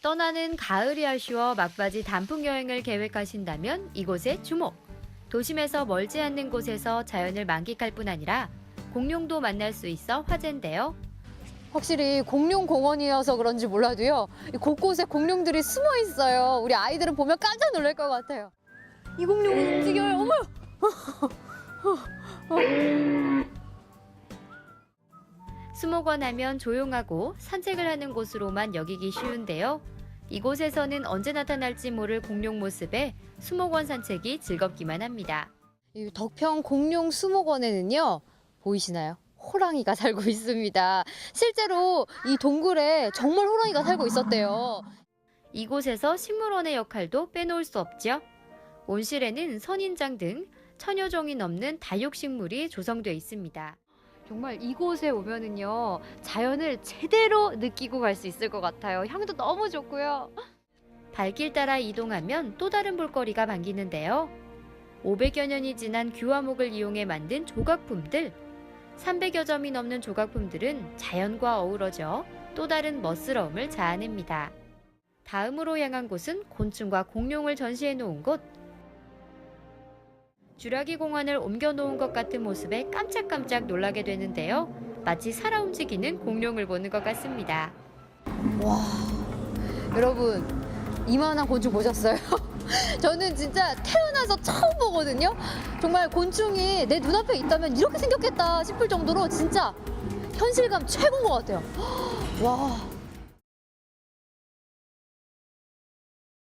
떠나는 가을이 아쉬워 막바지 단풍 여행을 계획하신다면 이곳에 주목. 도심에서 멀지 않는 곳에서 자연을 만끽할 뿐 아니라 공룡도 만날 수 있어 화제인데요. 확실히 공룡 공원이어서 그런지 몰라도요. 이 곳곳에 공룡들이 숨어 있어요. 우리 아이들은 보면 깜짝 놀랄 것 같아요. 이 공룡은 움직여요. 어머! 수목원 하면 조용하고 산책을 하는 곳으로만 여기기 쉬운데요. 이곳에서는 언제 나타날지 모를 공룡 모습에 수목원 산책이 즐겁기만 합니다. 이 덕평 공룡 수목원에는요. 보이시나요? 호랑이가 살고 있습니다. 실제로 이 동굴에 정말 호랑이가 살고 있었대요. 이곳에서 식물원의 역할도 빼놓을 수 없죠. 온실에는 선인장 등 천여 종이 넘는 다육식물이 조성되어 있습니다. 정말 이곳에 오면은요. 자연을 제대로 느끼고 갈 수 있을 것 같아요. 향도 너무 좋고요. 발길 따라 이동하면 또 다른 볼거리가 반기는데요. 500여 년이 지난 규화목을 이용해 만든 조각품들. 300여 점이 넘는 조각품들은 자연과 어우러져 또 다른 멋스러움을 자아냅니다. 다음으로 향한 곳은 곤충과 공룡을 전시해 놓은 곳. 주라기 공원을 옮겨 놓은 것 같은 모습에 깜짝깜짝 놀라게 되는데요. 마치 살아 움직이는 공룡을 보는 것 같습니다. 와, 여러분 이만한 곤충 보셨어요? 저는 진짜 태어나서 처음 보거든요. 정말 곤충이 내 눈앞에 있다면 이렇게 생겼겠다 싶을 정도로 진짜 현실감 최고인 것 같아요. 와,